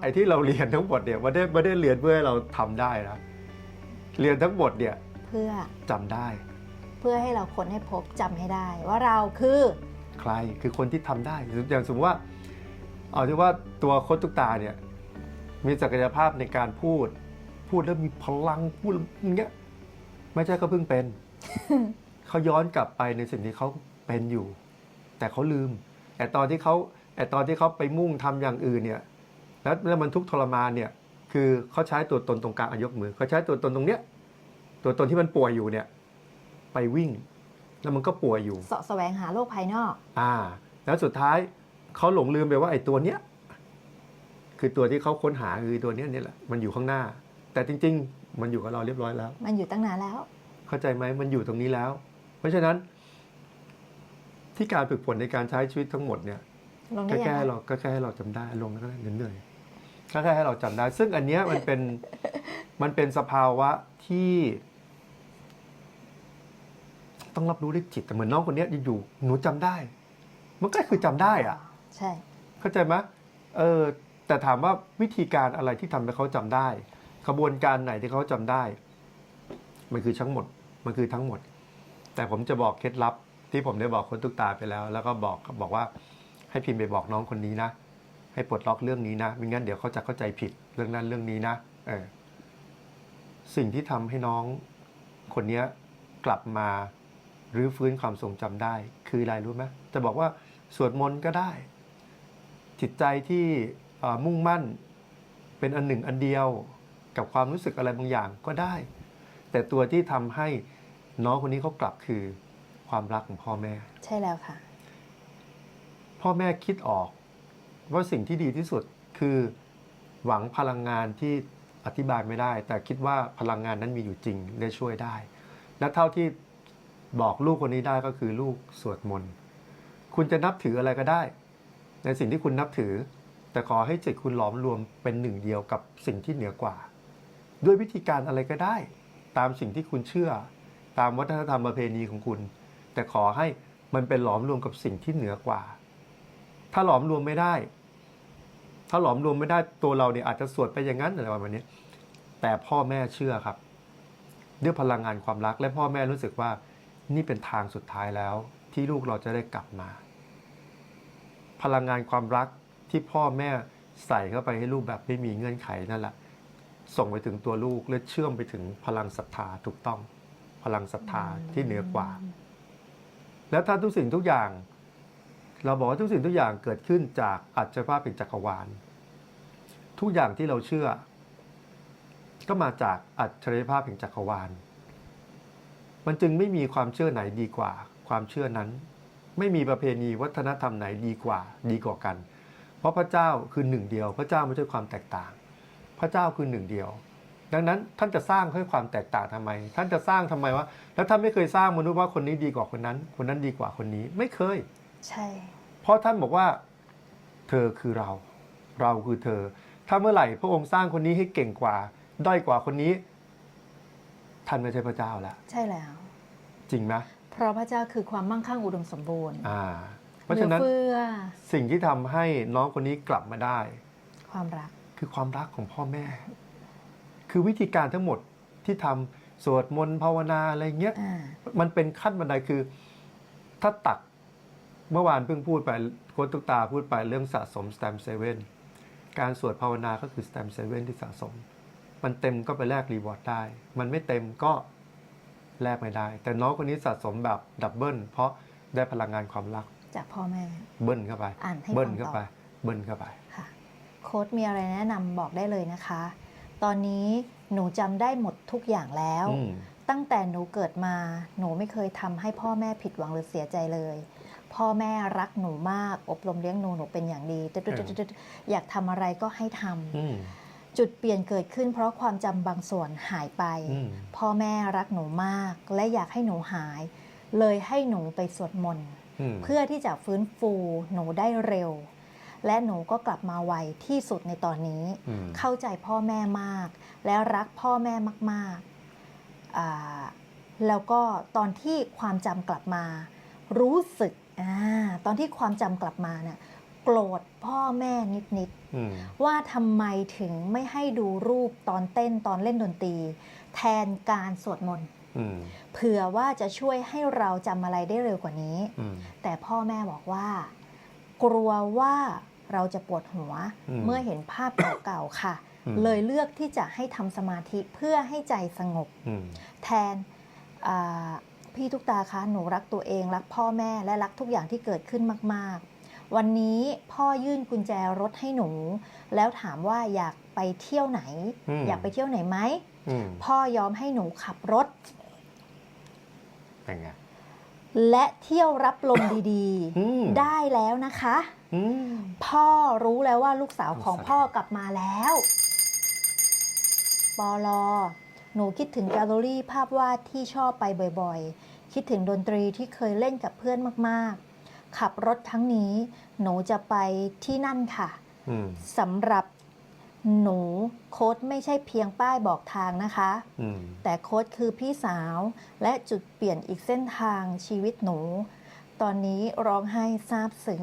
ไอ้ที่เราเรียนทั้งหมดเนี่ยไม่ได้ไม่ได้เรียนเพื่อให้เราทำได้นะเรียนทั้งหมดเนี่ยเพื่อจำได้ เพื่อให้เราค้นให้พบจำให้ได้ ว่าเราคือใครคือคนที่ทำได้อย่างสมมติว่า เอาที่ว่าตัวโคชตุกตาเนี่ย มีศักยภาพในการพูด พูดแล้วมีพลังพูดอย่างเงี้ยไม่ใช่เขาเพิ่งเป็นเขาย้อนกลับไปในสิ่งที่เขาเป็นอยู่ แต่เขาลืม แต่ตอนที่เขาแต่ตอนที่เขาไปมุ่งทำอย่างอื่นเนี่ย แล้วแล้วมันทุกข์ทรมานเนี่ยคือเขาใช้ตัวตนตรงกลางอายกมือเขาใช้ตัวตนตรงเนี้ยตัวตนที่มันป่วยอยู่เนี่ยไปวิ่ง แล้วมันก็ป่วยอยู่เสาะแสวงหาโลกภายนอก อ่า แล้วสุดท้ายเขาหลงลืมไปว่าไอ้ตัวเนี้ยคือตัวที่เขาค้นหาคือตัวเนี้ยนี่แหละมันอยู่ข้างหน้า แต่จริง ๆ มันอยู่กับเราเรียบร้อยแล้ว มันอยู่ตั้งนานแล้ว เข้าใจไหมมันอยู่ตรงนี้แล้ว เพราะฉะนั้น ที่การฝึกฝนในการใช้ชีวิตทั้งหมดเนี่ยลงก็ได้ยังแค่ไงให้เราก็แค่ให้เราจำได้ลงแล้วก็ได้เหนื่อยๆ ก็แค่ให้เราจำได้ ซึ่งอันเนี้ยมันเป็น มันเป็นสภาวะที่ ต้องรับรู้ด้วยจิตแต่เหมือนน้องคนเนี้ยอยู่ๆหนูจำได้ มันก็คือจำได้อะใช่ เข้าใจไหมเออแต่ถามว่าวิธีการอะไรที่ทำให้เขาจำได้ขบวนการไหนที่เขาจำได้ มันคือทั้งหมด มันคือทั้งหมด แต่ผมจะบอกเคล็ดลับที่ผมได้บอกคนทุกตาไปแล้ว แล้วก็บอกบอกว่าให้พิมพ์ไปบอกน้องคนนี้นะ ให้ปลดล็อกเรื่องนี้นะไม่งั้นเดี๋ยวเขาจะเข้าใจผิดเรื่องนั้นเรื่องนี้นะเออสิ่งที่ทำให้น้องคนเนี้ยกลับมารื้อฟื้นความทรงจำได้ คืออะไรรู้ไหมจะบอกว่าสวดมนต์ก็ได้ จิตใจที่เอ่อมุ่งมั่นเป็นอันหนึ่งอันเดียวกับความรู้สึกอะไรบางอย่างก็ได้ แต่ตัวที่ทำให้น้องคนนี้เขากลับคือความรักของพ่อแม่ ใช่แล้วค่ะ พ่อแม่คิดออก ว่าสิ่งที่ดีที่สุดคือหวังพลังงานที่อธิบายไม่ได้ แต่คิดว่าพลังงานนั้นมีอยู่จริงและช่วยได้ และเท่าที่บอกลูกคนนี้ได้ก็คือลูกสวดมนต์คุณจะนับถืออะไรก็ได้ ในสิ่งที่คุณนับถือ แต่ขอให้จิตคุณหลอมรวมเป็นหนึ่งเดียวกับสิ่งที่เหนือกว่า ด้วยวิธีการอะไรก็ได้ ตามสิ่งที่คุณเชื่อ ตามวัฒนธรรมประเพณีของคุณ แต่ขอให้มันเป็นหลอมรวมกับสิ่งที่เหนือกว่า ถ้าหลอมรวมไม่ได้ ถ้าหลอมรวมไม่ได้ตัวเราเนี่ยอาจจะสวดไปอย่างนั้นอะไรประมาณนี้แต่พ่อแม่เชื่อครับ ด้วยพลังงานความรักและพ่อแม่รู้สึกว่านี่เป็นทางสุดท้ายแล้ว ที่ลูกเราจะได้กลับมา พลังงานความรักที่พ่อแม่ใส่เข้าไปให้ลูกแบบไม่มีเงื่อนไขนั่นแหละส่งไปถึงตัวลูกและเชื่อมไปถึงพลังศรัทธาถูกต้อง พลังศรัทธาที่เหนือกว่า แล้วถ้าทุกสิ่งทุกอย่าง เราบอกว่าทุกสิ่งทุกอย่างเกิดขึ้นจากอัจฉริยภาพเป็นจักรวาล ทุกอย่างที่เราเชื่อ ก็มาจากอัจฉริยภาพแห่งจักรวาล มันจึงไม่มีความเชื่อไหนดีกว่า ความเชื่อนั้น ไม่มีประเพณีวัฒนธรรมไหนดีกว่า ดีกว่ากัน เพราะพระเจ้าคือหนึ่งเดียว พระเจ้าไม่ใช่ความแตกต่าง พระเจ้าคือหนึ่งเดียว ดังนั้นท่านจะสร้างให้ความแตกต่างทำไม ท่านจะสร้างทำไมว่าแล้วท่านไม่เคยสร้างมนุษย์ว่าคนนี้ดีกว่าคนนั้น คนนั้นดีกว่าคนนี้ไม่เคย ใช่ เพราะท่านบอกว่า เธอคือเรา เราคือเธอ ถ้าเมื่อไหร่พระองค์สร้างคนนี้ให้เก่งกว่า ด้อยกว่าคนนี้ ท่านไม่ใช่พระเจ้าแล้วใช่แล้ว จริงไหมเพราะพระเจ้าคือความมั่งคั่งอุดมสมบูรณ์อ่า เพราะฉะนั้นหอเฟือสิ่งที่ทำให้น้องคนนี้กลับมาได้ ความรักคือความรักของพ่อแม่ คือวิธีการทั้งหมดที่ทำสวดมนต์ภาวนาอะไรเงี้ยอ่ามันเป็นขั้นบันไดคือ ถ้าตัก เมื่อวานเพิ่งพูดไปโค้ชตุกตาพูดไปเรื่องสะสมสแตมเซเว่นการสวดภาวนาก็คือสแตมเซเว่นที่สะสม มันเต็มก็ไปแลกรีวอร์ดได้ มันไม่เต็มก็แลกไม่ได้ แต่น้องคนนี้สะสมแบบดับเบิลเพราะได้พลังงานความรัก จากพ่อแม่ เบิ้ลเข้าไป อ่านให้เบิ้ฟัลงเข้าต่ไปอเบิ้ลเข้าไปค่ะโค้ดมีอะไรแนะนำบอกได้เลยนะคะ ตอนนี้หนูจำได้หมดทุกอย่างแล้วอืมตั้งแต่หนูเกิดมา หนูไม่เคยทำให้พ่อแม่ผิดหวังหรือเสียใจเลย พ่อแม่รักหนูมาก อบรมเลี้ยงหนูหนูเป็นอย่างดีตึ๊ดๆๆๆอยากทำอะไรก็ให้ทำอืมจุดเปลี่ยนเกิดขึ้น เพราะความจำบางส่วนหายไปอืมพ่อแม่รักหนูมาก และอยากให้หนูหาย เลยให้หนูไปสวดมนต์อืมเพื่อที่จะฟื้นฟูหนูได้เร็ว และหนูก็กลับมาไวที่สุดในตอนนี้อืมเข้าใจพ่อแม่มาก และรักพ่อแม่มากๆอ่าแล้วก็ตอนที่ความจำกลับมา รู้สึก อาตอนที่ความจำกลับมาเนี่ยโกรธพ่อแม่นิดอืมๆว่าทำไมถึงไม่ให้ดูรูปตอนเต้นตอนเล่นดนตรี แทนการสวดมนต์อืมเผื่อว่าจะช่วยให้เราจำอะไรได้เร็วกว่านี้อืมแต่พ่อแม่บอกว่า กลัวว่าเราจะปวดหัวอืมเมื่อเห็นภาพเก่าๆค่ะอืมเลยเลือกที่จะให้ทำสมาธิเพื่อให้ใจสงบอืมแทนอ่า พี่ทุกตาคะหนูรักตัวเองรักพ่อแม่และรักทุกอย่างที่เกิดขึ้นมาก ๆ วันนี้พ่อยื่นกุญแจรถให้หนู แล้วถามว่าอยากไปเที่ยวไหนอืมอยากไปเที่ยวไหนไหมอืมพ่อยอมให้หนูขับรถเป็นไงและเที่ยวรับลมดีอืมๆได้แล้วนะคะอืมพ่อรู้แล้วว่าลูกสาวของลูกสาวพ่อกลับมาแล้ว ปอลอ หนูคิดถึงแกลเลอรี่ภาพวาดที่ชอบไปบ่อยๆ คิดถึงดนตรีที่เคยเล่นกับเพื่อนมากๆ ขับรถทั้งนี้ หนูจะไปที่นั่นค่ะอืมสำหรับหนูโค้ดไม่ใช่เพียงป้ายบอกทางนะคะอืมแต่โค้ดคือพี่สาวและจุดเปลี่ยนอีกเส้นทางชีวิตหนู ตอนนี้ร้องไห้ซาบซึ้ง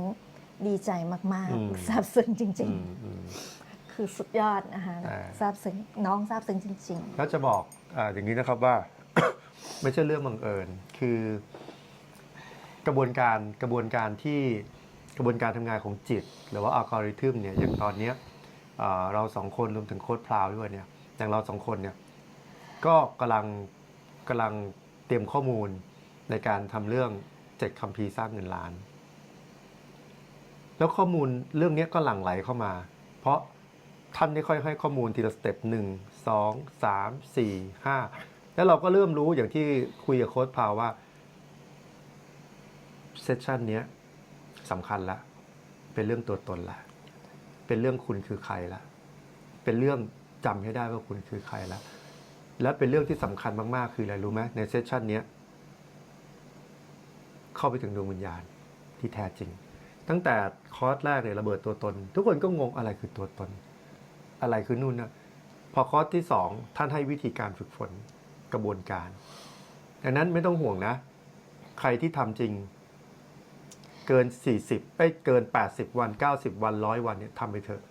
ดีใจมากอืมๆซาบซึ้งจริอืงมอืมๆ คือสุดยอดนะคะอ่า ซาบซึ้งน้องซาบซึ้งจริง แล้วจะบอกอาอย่างนี้นะครับว่า ไม่ใช่เรื่องบังเอิญคือ กระบวนการกระบวนการที่กระบวนการทำงานของจิต หรือว่าอัลกอริทึมเนี่ยอย่างตอนเนี้ยอ่าเราสองคนรวมถึงโค้ดพราวด้วยเนี่ยอย่างเราสองคนเนี่ยก็กำลังกำลังเตรียมข้อมูลในการทำเรื่องเจ็ดคัมภีร์สร้างเงินล้าน แล้วข้อมูลเรื่องเนี้ยก็หลั่งไหลเข้ามา เพราะ ท่านได้ค่อยให้ข้อมูลทีละสเต็ปหนึ่งสองสามสี่ห้าแล้วเราก็เริ่มรู้อย่างที่คุยกับโค้ดพาวว่าเซสชันนี้สำคัญละ เป็นเรื่องตัวตนละ เป็นเรื่องคุณคือใครละ เป็นเรื่องจำให้ได้ว่าคุณคือใครละ และเป็นเรื่องที่สำคัญมาก ๆ คืออะไรรู้ไหมในเซสชันนี้เข้าไปถึงดวงวิญญาณที่แท้จริง ตั้งแต่คอร์สแรกเนี่ยระเบิดตัวตน ทุกคนก็งงอะไรคือตัวตน อะไรคือนู่นนะพอคอร์สที่สองท่านให้วิธีการฝึกฝนกระบวนการดังนั้นไม่ต้องห่วงนะ ใครที่ทำจริง เกิน 40ไปเกิน 80 วัน 90 วันร้อยวันเนี่ยทำไปเถอะ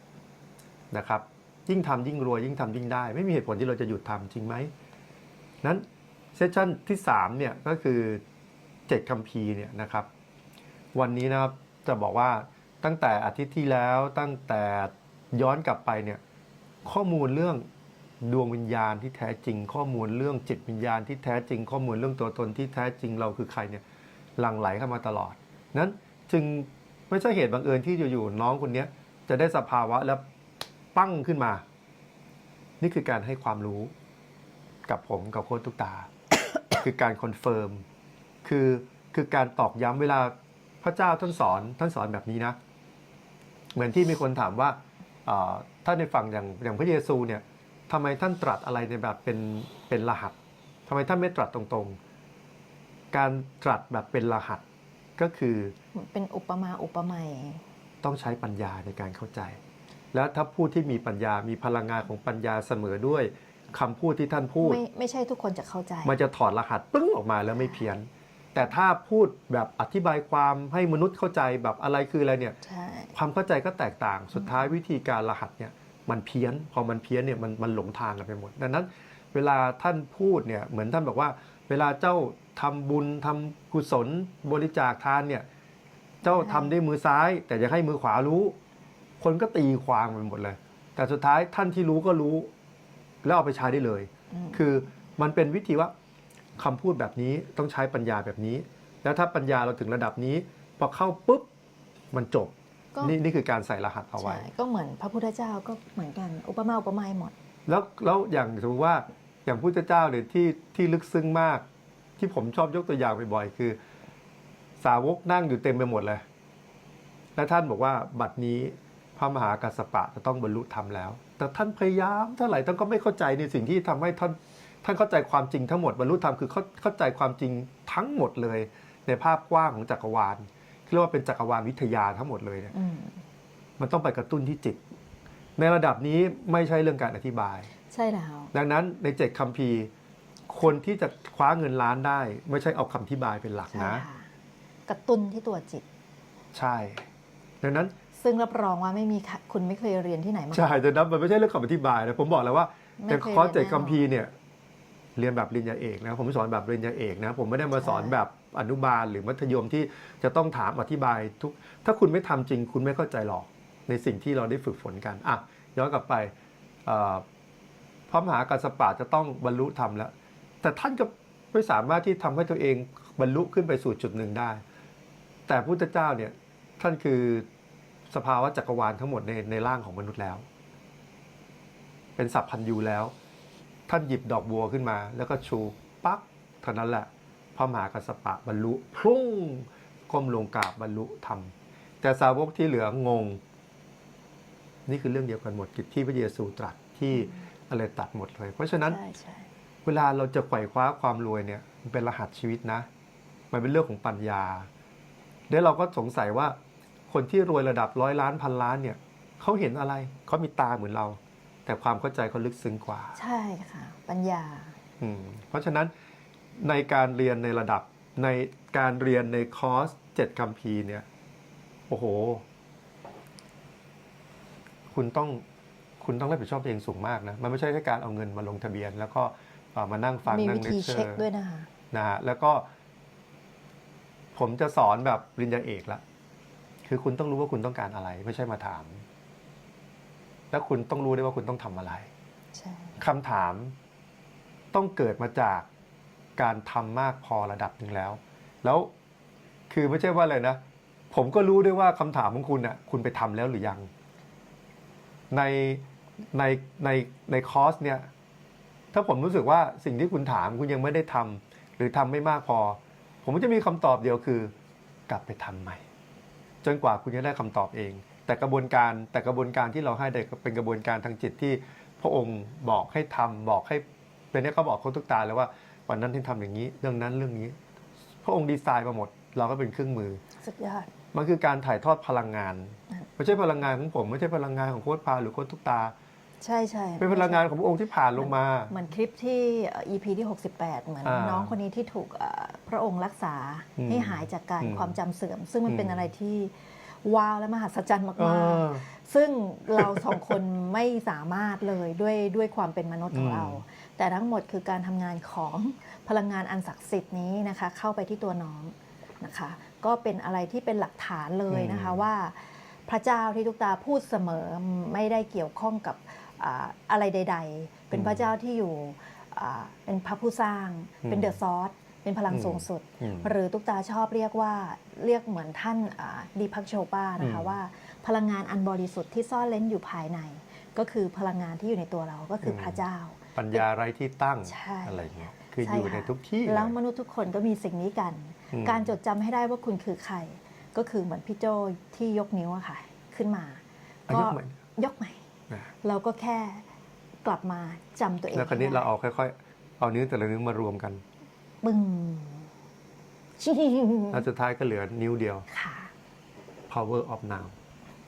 นะครับ ยิ่งทำยิ่งรวยยิ่งทำยิ่งได้ ไม่มีเหตุผลที่เราจะหยุดทำจริงไหมนั้นเซสชั่นที่3เนี่ยก็คือ7คัมภีร์เนี่ยนะครับ วันนี้นะครับจะบอกว่าตั้งแต่อาทิตย์ที่แล้วตั้งแต่ย้อนกลับไปเนี่ย ข้อมูลเรื่องดวงวิญญาณที่แท้จริง ข้อมูลเรื่องจิตวิญญาณที่แท้จริง ข้อมูลเรื่องตัวตนที่แท้จริงเราคือใครเนี่ยหลั่งไหลเข้ามาตลอด นั้นจึงไม่ใช่เหตุบังเอิญที่อยู่ๆน้องคนนี้จะได้สภาวะแล้วปั้งขึ้นมา นี่คือการให้ความรู้กับผมกับโค้ชตุกตา คือการคอนเฟิร์มคือคือการตอกย้ำเวลาพระเจ้าท่านสอนท่านสอนแบบนี้นะ เหมือนที่มีคนถามว่าอ่อ ถ้าในฝั่งอย่างอย่างพระเยซูเนี่ยทำไมท่านตรัสอะไรในแบบเป็นเป็นรหัสทำไมท่านไม่ตรัสตรงๆ การตรัสแบบเป็นรหัสก็คือเป็นอุปมาอุปไมยต้องใช้ปัญญาในการเข้าใจ แล้วถ้าพูดที่มีปัญญามีพลังงานของปัญญาเสมอด้วยคำพูดที่ท่านพูด ไม่ไม่ใช่ทุกคนจะเข้าใจ มันจะถอดรหัสปึ้งออกมาแล้วไม่เพี้ยน แต่ถ้าพูดแบบอธิบายความให้มนุษย์เข้าใจแบบอะไรคืออะไรเนี่ยใช่ความเข้าใจก็แตกต่างสุดท้ายวิธีการรหัสเนี่ยมันเพี้ยน พอมันเพี้ยนเนี่ยมันมันหลงทางกันไปหมด ดังนั้น เวลาท่านพูดเนี่ยเหมือนท่านบอกว่า เวลาเจ้าทำบุญทำกุศลบริจาคทานเนี่ยเจ้าทำด้วยมือซ้าย แต่อยากให้มือขวารู้ คนก็ตีความไปหมดเลย แต่สุดท้ายท่านที่รู้ก็รู้ แล้วเอาไปใช้ได้เลยอืมคือมันเป็นวิธีว่า คำพูดแบบนี้ต้องใช้ปัญญาแบบนี้ แล้วถ้าปัญญาเราถึงระดับนี้ พอเข้าปุ๊บมันจบก็นี่นี่คือการใส่รหัสเอาไว้ใช่ก็เหมือนพระพุทธเจ้าก็เหมือนกันอุปมาอุปไมยหมด แล้วแล้วอย่างสมมติว่าอย่างพุทธเจ้าเนี่ยที่ที่ลึกซึ้งมาก ที่ผมชอบยกตัวอย่างบ่อยๆคือ สาวกนั่งอยู่เต็มไปหมดเลย และท่านบอกว่าบัดนี้พระมหากัสสปะจะต้องบรรลุธรรมแล้ว แต่ท่านพยายามเท่าไหร่ท่านก็ไม่เข้าใจในสิ่งที่ทำให้ท่าน ท่านเข้าใจความจริงทั้งหมดบรรลุธรรมคือเข้าเข้าใจความจริงทั้งหมดเลย ในภาพกว้างของจักรวาลเรียกว่าเป็นจักรวาลวิทยาทั้งหมดเลยเนี่ยอืมมันต้องไปกระตุ้นที่จิต ในระดับนี้ไม่ใช่เรื่องการอธิบาย ใช่แล้ว ดังนั้นในเจ็ดคัมภีร์คนที่จะคว้าเงินล้านได้ ไม่ใช่เอาคำอธิบายเป็นหลักใช่นะค่ะกระตุ้นที่ตัวจิต ใช่ ดังนั้นซึ่งรับรองว่าไม่มีค่ะคุณไม่เคยเรียนที่ไหนมาใช่แต่นั้นมันไม่ใช่เรื่องคำอธิบายนะผมบอกแล้วว่าไม่แต่เคยคอร์สเจ็ดเรียนคัมภีร์เนี่ย เรียนแบบปริญญาเอกนะผมสอนแบบปริญญาเอกนะผมไม่ได้มาสอนใช่แบบอนุบาลหรือมัธยมที่จะต้องถามอธิบายทุก ถ้าคุณไม่ทำจริง คุณไม่เข้าใจหรอกในสิ่งที่เราได้ฝึกฝนกันอะย้อนกลับไปเอ่อพระมหากัสสปะจะต้องบรรลุธรรมแล้ว แต่ท่านก็ไม่สามารถที่ทำให้ตัวเองบรรลุขึ้นไปสู่จุดหนึ่งได้ แต่พุทธเจ้าเนี่ยท่านคือสภาวะจักรวาลทั้งหมดในในร่างของมนุษย์แล้ว เป็นสัพพันยูแล้ว ท่านหยิบดอกบัวขึ้นมา แล้วก็ชูปักเท่านั้นแหละ พระมหากัสสปะบรรลุพรุ่งก้มลงกราบบรรลุธรรม แต่สาวกที่เหลืองง นี่คือเรื่องเดียวกันหมดกิจที่พระเยซูตรัสที่อะไรตัดหมดเลย เพราะฉะนั้นเวลาเราจะไขว่คว้าความรวยเนี่ยมันเป็นรหัสชีวิตนะ มันเป็นเรื่องของปัญญาแล้วเราก็สงสัยว่าคนที่รวยระดับร้อยล้านพันล้านเนี่ยเขาเห็นอะไรเขามีตาเหมือนเรา แต่ความเข้าใจเขาลึกซึ้งกว่า ใช่ค่ะ ปัญญาอืมเพราะฉะนั้นในการเรียนในระดับในการเรียนในคอร์สเจ็ดคัมภีร์เนี่ย โอ้โห คุณต้องคุณต้องรับผิดชอบตัวเองสูงมากนะ มันไม่ใช่แค่การเอาเงินมาลงทะเบียน แล้วก็เอ่อมานั่งฟังมีนั่วิงเลธีคเชอเช็คร์ด้วยนะคะ นะฮะแล้วก็ ผมจะสอนแบบปริญญาเอกละ คือคุณต้องรู้ว่าคุณต้องการอะไร ไม่ใช่มาถาม แล้วคุณต้องรู้ได้วยว่าคุณต้องทำอะไรใช่คำถามต้องเกิดมาจากการทำมากพอระดับหนึ่งแล้ว แล้วคือไม่ใช่ว่าอะไรนะ ผมก็รู้ด้วยว่าคำถามของคุณน่ะคุณไปทำแล้วหรือยัง ในในในในคอร์สเนี่ย ถ้าผมรู้สึกว่าสิ่งที่คุณถามคุณยังไม่ได้ทำหรือทำไม่มากพอ ผมก็จะมีคำตอบเดียวคือ กลับไปทำใหม่ จนกว่าคุณจะได้คำตอบเอง แต่กระบวนการแต่กระบวนการที่เราให้เด็กเป็นกระบวนการทางจิตที่พระองค์บอกให้ทำบอกให้เป็นเนี่ยเขาบอกเขาทุกตาเลยว่าวันนั้นที่ทำอย่างนี้ เรื่องนั้นเรื่องนี้ พระองค์ดีไซน์มาหมด เราก็เป็นเครื่องมือสุดยอดมันคือการถ่ายทอดพลังงานอะไม่ใช่พลังงานของผมไม่ใช่พลังงานของโค้ชพาหรือโค้ชทุกตา ใช่ใช่เป็นพลังงานของพระองค์ที่ผ่านลงมา เหมือนคลิปที่เอ่อ EP ที่ 68 เหมือนอ่าน้องคนนี้ที่ถูกเอ่อพระองค์รักษาอืมให้หายจากการอืมความจำเสื่อม ซึ่งมันเป็นอืมอะไรที่ ว้าวและมหัศจรรย์เอมากอๆซึ่งเราสองคนไม่สามารถเลยด้วยด้วยความเป็นมนุษย์ของอืมเรา แต่ทั้งหมดคือการทำงานของพลังงานอันศักดิ์สิทธิ์นี้นะคะ เข้าไปที่ตัวน้องนะคะ ก็เป็นอะไรที่เป็นหลักฐานเลยนะคะว่าพระเจ้าที่ทุกตาพูดเสมอไม่ได้เกี่ยวข้องกับอ่าอะไรใด ๆ เป็นพระเจ้าที่อยู่อ่าเป็นพระผู้สร้างอืมเป็นเดอะซอส เป็นพลังอืมสูงสุดอืมหรือตุ๊กตาชอบเรียกว่าเรียกเหมือนท่านอ่าดีพักโชปานะคะอืมว่า พลังงานอันบริสุทธิ์ที่ซ่อนเล้นอยู่ภายใน ก็คือพลังงานที่อยู่ในตัวเราก็คืออมพระเจ้า ปัญญาไร้ที่ตั้งใช่อะไรเงี้ยคือใช่อยู่ในค่ะทุกที่แล้วเยมนุษย์ทุกคนก็มีสิ่งนี้กันอืมการจดจำให้ได้ว่าคุณคือใคร ก็คือเหมือนพี่โจที่ยกนิ้วอะค่ะขึ้นมาอายุใหม่ยกใหม่นะเราก็แค่กลับมาจำตัวเองแล้วคราวนี้ให้เราได้เอาค่อยๆ เอานิ้วแต่ละนิ้วมารวมกัน ปึ้งชิแล้วสุดท้ายก็เหลือนิ้วเดียว ค่ะ power of now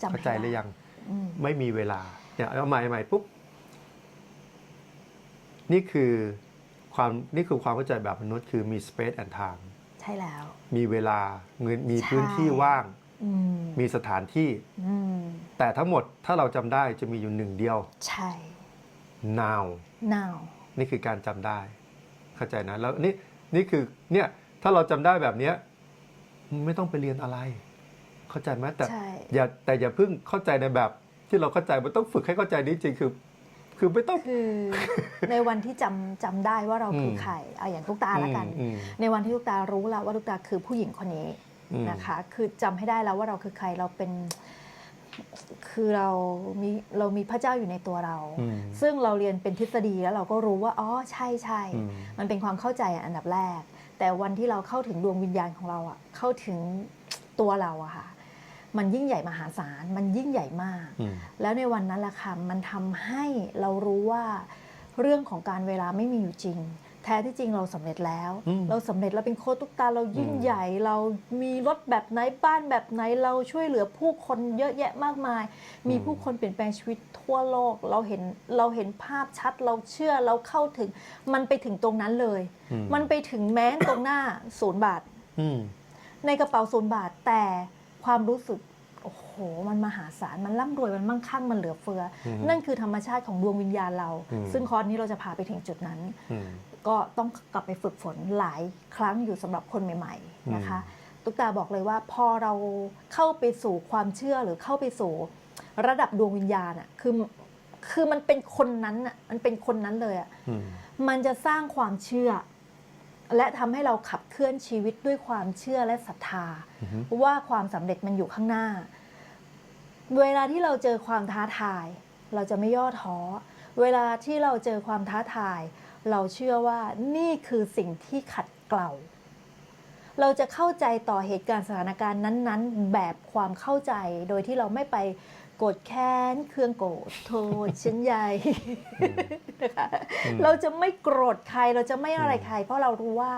จำเข้าใจหรือยัง อืมไม่มีเวลาเนี่ยเอาใหม่ใหม่ปุ๊บ นี่คือความนี่คือความเข้าใจแบบมนุษย์คือมี space and time ใช่แล้ว มีเวลาเงินมีใช่ พื้นที่ว่าง อืมมีสถานที่ อืมแต่ทั้งหมดถ้าเราจำได้จะมีอยู่หนึ่งเดียว ใช่ now now นี่คือการจำได้ เข้าใจนะ แล้วนี่ นี่คือเนี่ยถ้าเราจำได้แบบเนี้ยไม่ต้องไปเรียนอะไร เข้าใจไหมแต่ใช่อย่าแต่อย่าเพิ่งเข้าใจในแบบที่เราเข้าใจมันต้องฝึกให้เข้าใจนี้จริงคือ คือไม่ต้องคือในวันที่จำจำได้ว่าเราคืออมใครเอาอย่างทุกตาละกันอืมในวันที่ทุกตารู้แล้วว่าทุกตาคือผู้หญิงคนนี้อืมนะคะ คือจำให้ได้แล้วว่าเราคือใครเราเป็น คือเรามีเรามีพระเจ้าอยู่ในตัวเรา อืมซึ่งเราเรียนเป็นทฤษฎีแล้วเราก็รู้ว่าอ๋อใช่ใช่อืม มันเป็นความเข้าใจอันดับแรก แต่วันที่เราเข้าถึงดวงวิญญาณของเราอะเข้าถึงตัวเราอะค่ะ มันยิ่งใหญ่มหาศาลมันยิ่งใหญ่มาก อืม แล้วในวันนั้นแหละค่ะมันทำให้เรารู้ว่าเรื่องของการเวลาไม่มีอยู่จริง แท้ที่จริงเราสำเร็จแล้วอืมเราสำเร็จเราเป็นโค้ชทุกตาเรายิ่งอืมใหญ่ เรามีรถแบบไหนบ้านแบบไหนเราช่วยเหลือผู้คนเยอะแยะมากมาย มีผู้คนเปลี่ยนแปลงชีวิตทั่วโลกเราเห็นเราเห็นภาพชัดเราเชื่อเราเข้าถึง มันไปถึงตรงนั้นเลยอืมันไปถึงแม้นตรงหน้าศูนย์บาทอืมในกระเป๋าศูนย์บาทแต่ความรู้สึกโอ้โห มันมหาศาล มันร่ำรวย มันมั่งคั่ง มันเหลือเฟืออมนั่นคือธรรมชาติของดวงวิญญาณเราอืมซึ่งคอร์สนี้เราจะพาไปถึงจุดนั้นอืม ก็ต้องกลับไปฝึกฝนหลายครั้งอยู่สำหรับคนใหม่ ๆนะคะ ตุ๊กตาบอกเลยว่าพอเราเข้าไปสู่ความเชื่อหรือเข้าไปสู่ระดับดวงวิญญาณอะคือคือมันเป็นคนนั้นอะมันเป็นคนนั้นเลยอะอืมมันจะสร้างความเชื่อ และทำให้เราขับเคลื่อนชีวิตด้วยความเชื่อและศรัทธาอืมว่าความสำเร็จมันอยู่ข้างหน้า เวลาที่เราเจอความท้าทาย เราจะไม่ย่อท้อเวลาที่เราเจอความท้าทาย เราเชื่อว่านี่คือสิ่งที่ขัดเกลาเราจะเข้าใจต่อเหตุการณ์สถานการณ์นั้น ๆ แบบความเข้าใจโดยที่เราไม่ไปโกรธแค้นเครื่องโกรธโทษฉันใหญ่นะคะอืมเราจะไม่โกรธใครเราจะไม่อะไรใคร เพราะเรารู้ว่า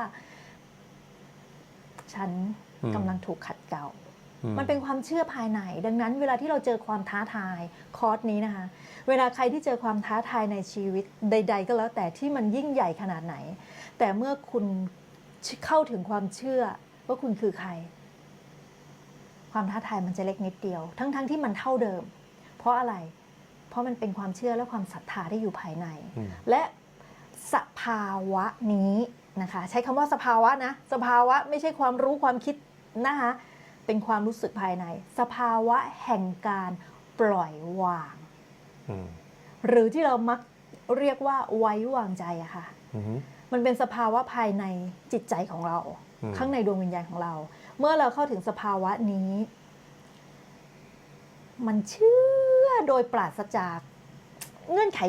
ฉันอืมกำลังถูกขัดเกลาอื มันเป็นความเชื่อภายใน ดังนั้นเวลาที่เราเจอความท้าทายคอร์สนี้นะคะ เวลาใครที่เจอความท้าทายในชีวิตใด ๆ ก็แล้วแต่ที่มันยิ่งใหญ่ขนาดไหน แต่เมื่อคุณเข้าถึงความเชื่อว่าคุณคือใคร ความท้าทายมันจะเล็กนิดเดียว ทั้งๆที่มันเท่าเดิม เพราะอะไร เพราะมันเป็นความเชื่อและความศรัทธาที่อยู่ภายในอืมและสภาวะนี้นะคะ ใช้คำว่าสภาวะนะ สภาวะไม่ใช่ความรู้ความคิดนะคะ เป็นความรู้สึกภายใน สภาวะแห่งการปล่อยวางอืมหรือที่เรามักเรียกว่าไว้วางใจอะค่ะอืมมันเป็นสภาวะภายในจิตใจของเราอืมข้างในดวงวิญญาณของเรา เมื่อเราเข้าถึงสภาวะนี้ มันเชื่อโดยปราศจากเงื่อนไข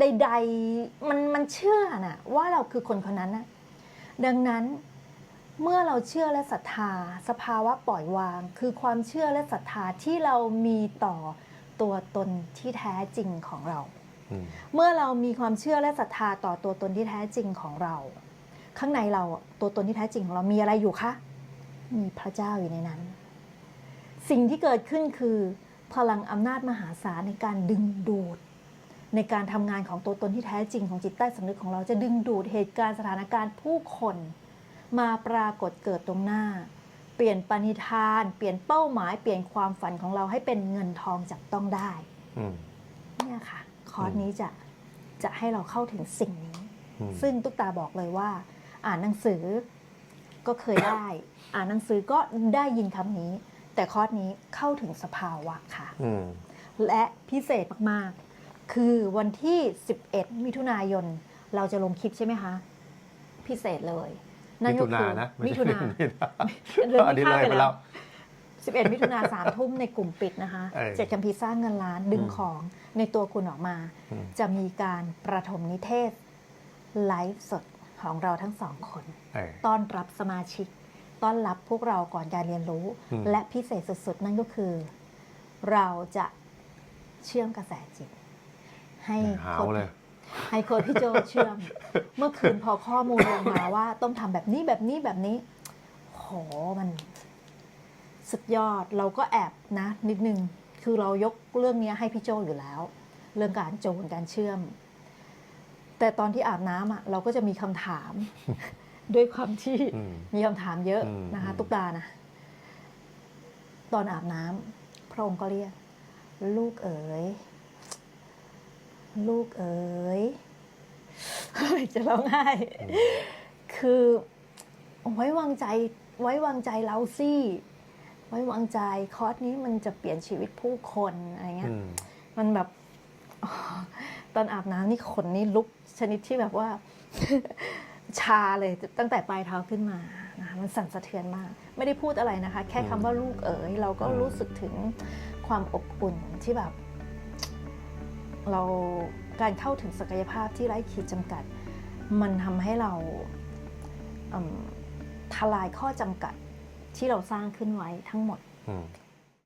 ใด ๆ มันมันเชื่อนะว่าเราคือคนคนนั้นนะดังนั้น เมื่อเราเชื่อและศรัทธา สภาวะปล่อยวาง คือความเชื่อและศรัทธาที่เรามีต่อตัวตนที่แท้จริงของเราอืมเมื่อเรามีความเชื่อและศรัทธาต่อตัวตนที่แท้จริงของเรา ข้างในเราอะตัวตนที่แท้จริงของเรามีอะไรอยู่คะมีพระเจ้าอยู่ในนั้น สิ่งที่เกิดขึ้นคือ พลังอำนาจมหาศาลในการดึงดูด ในการทำงานของตัวตนที่แท้จริงของจิตใต้สำนึกของเราจะดึงดูดเหตุการณ์สถานการณ์ผู้คน มาปรากฏเกิดตรงหน้า เปลี่ยนปณิธาน เปลี่ยนเป้าหมาย เปลี่ยนความฝันของเราให้เป็นเงินทองจับต้องได้อืมเนี่ยค่ะ คอร์สนี้จะจะให้เราเข้าถึงสิ่งนี้อืมซึ่งตุ๊กตาบอกเลยว่า อ่านหนังสือก็เคยได้ อ่านหนังสือก็ได้ยินคำนี้ แต่คอร์สนี้เข้าถึงสภาวะค่ะอืมและพิเศษมากๆ คือวันที่ 11 มิถุนายน เราจะลงคลิปใช่ไหมคะ พิเศษเลย นั่นมิก็ถุนาคือนะมิถุนาเรื่องเรื่องอันนี้ที่เลยข้ามไปไปแล้แล้วว11 มิถุนาสามทุ่มในกลุ่มปิดนะคะเออเจ็ดคัมภีร์สร้างเงินล้านดึงอืมของในตัวคุณออกมา อืม จะมีการประถมนิเทศไลฟ์สดของเราทั้งสองคน เออ ต้อนรับสมาชิก ต้อนรับพวกเราก่อนการเรียนรู้ อืม และพิเศษสุดๆ นั่นก็คือ เราจะเชื่อมกระแสจิต ให้หาโค้วชเลย ให้โค้ชพี่โจเชื่อม เมื่อคืนพอข้อมูลลงมาว่าต้องทำแบบนี้แบบนี้แบบนี้โหมัน สุดยอดเราก็แอบนะ นิดนึง คือเรายกเรื่องนี้ให้พี่โจอยู่แล้ว เรื่องการโจนการเชื่อม แต่ตอนที่อาบน้ำอะ เราก็จะมีคำถาม ด้วยความที่อืมมีคำถามเยอะอืมนะคะ อืม ตุ๊กตานะตอนอาบน้ำพระองค์ก็เรียก ลูกเอ๋ย ลูกเอ๋ยเฮ้ยจะร้องไห้คือไว้วางใจไว้วางใจเราสิไว้วางใจคอร์สนี้มันจะเปลี่ยนชีวิตผู้คนอะไรเงี้ยอืมมันแบบตอนอาบน้ำนี่ขนนี่ลุกชนิดที่แบบว่า ชาเลยตั้งแต่ปลายเท้าขึ้นมานะคะมันสั่นสะเทือนมาก ไม่ได้พูดอะไรนะคะ แค่คำว่าลูกเอ๋ยเราก็รู้สึกถึงความอบอุ่นที่แบบ เราการเข้าถึงศักยภาพที่ไร้ขีดจำกัด มันทำให้เราทลายข้อจำกัดที่เราสร้างขึ้นไว้ทั้งหมด